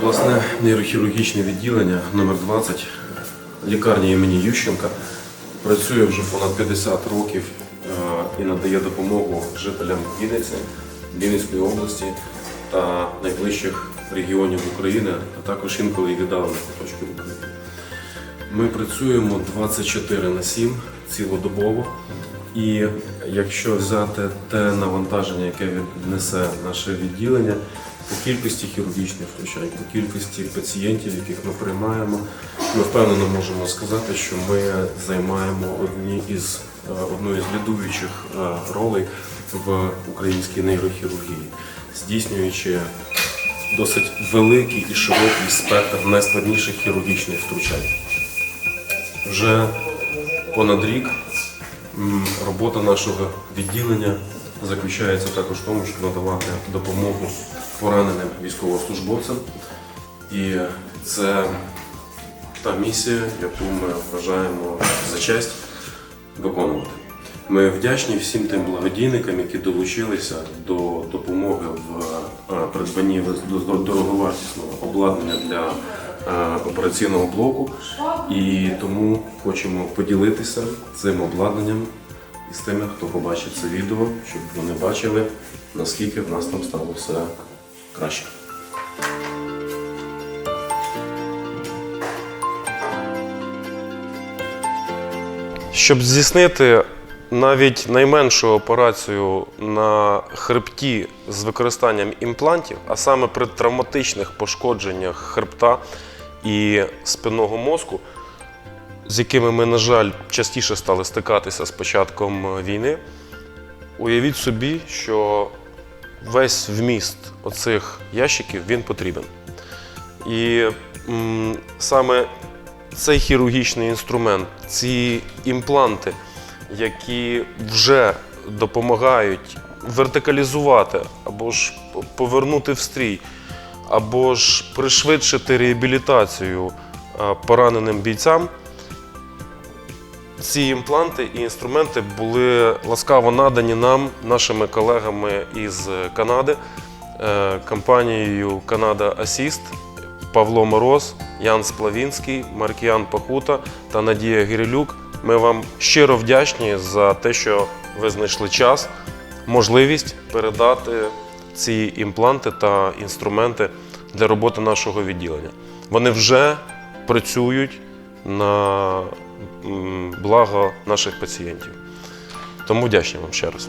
обласне нейрохірургічне відділення номер 20 лікарні імені Ющенка працює вже понад 50 років е, і надає допомогу жителям Вінниці, Вінницької області та найближчих регіонів України, а також інколи і віддалених куточків України. Ми працюємо 24 на 7 цілодобово. І якщо взяти те навантаження, яке віднесе наше відділення, по кількості хірургічних втручань, по кількості пацієнтів, яких ми приймаємо, ми впевнено можемо сказати, що ми займаємо одні із е, одну із лідуючих е, ролей в українській нейрохірургії, здійснюючи досить великий і широкий спектр найскладніших хірургічних втручань. Вже понад рік робота нашого відділення заключається також в тому, щоб надавати допомогу пораненим військовослужбовцям. І це та місія, яку ми вважаємо за честь виконувати. Ми вдячні всім тим благодійникам, які долучилися до допомоги в е, придбанні дороговартісного обладнання для е, операційного блоку. І тому хочемо поділитися цим обладнанням із тими, хто побачить це відео, щоб вони бачили, наскільки в нас там стало все краще. Щоб здійснити навіть найменшу операцію на хребті з використанням імплантів, а саме при травматичних пошкодженнях хребта і спинного мозку, з якими ми, на жаль, частіше стали стикатися з початком війни, уявіть собі, що весь вміст оцих ящиків він потрібен. І м, саме цей хірургічний інструмент, ці імпланти, які вже допомагають вертикалізувати або ж повернути в стрій, або ж пришвидшити реабілітацію пораненим бійцям. Ці імпланти і інструменти були ласкаво надані нам, нашими колегами із Канади, е, компанією Канада Асіст, Павло Мороз, Ян Сплавінський, Маркіян Пахута та Надія Гірилюк. Ми вам щиро вдячні за те, що ви знайшли час, можливість передати ці імпланти та інструменти для роботи нашого відділення. Вони вже працюють на благо наших пацієнтів. Тому вдячні вам ще раз.